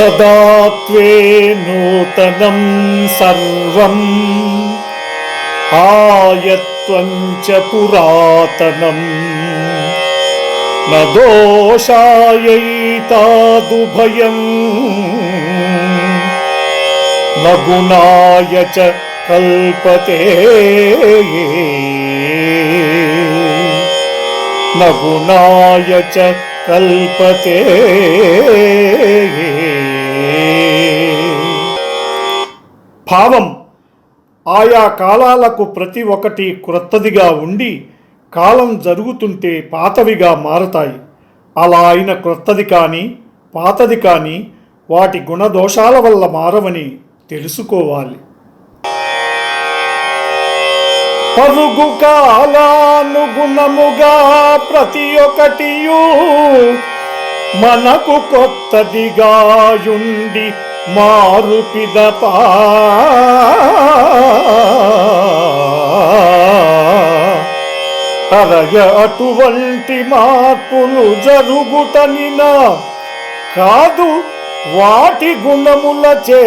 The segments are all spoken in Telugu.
त्वे नूतनं सर्वम् आयत्वं च पुरातनम्। न दोषायैतादुभयम् न गुणाय च कल्पते। न गुणाय च कल्पते। భావం ఆయా కాలాలకు ప్రతి ఒక్కటి క్రొత్తదిగా ఉండి కాలం జరుగుతుంటే పాతవిగా మారతాయి. అలా అయిన క్రొత్తది కానీ పాతది కానీ వాటి గుణదోషాల వల్ల మారవని తెలుసుకోవాలి. పరుగు కాలానుగుణముగా ప్రతి ఒక్కటియు మనకు కొత్తదిగా ఉండి పిదపా. అరయ అటువంటి మార్పులు జరుగుటనినా కాదు వాటి గుణములచే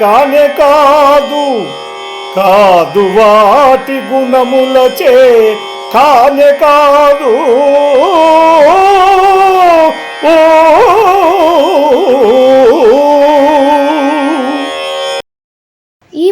కానే కాదు. కాదు వాటి గుణములచే కానే కాదు.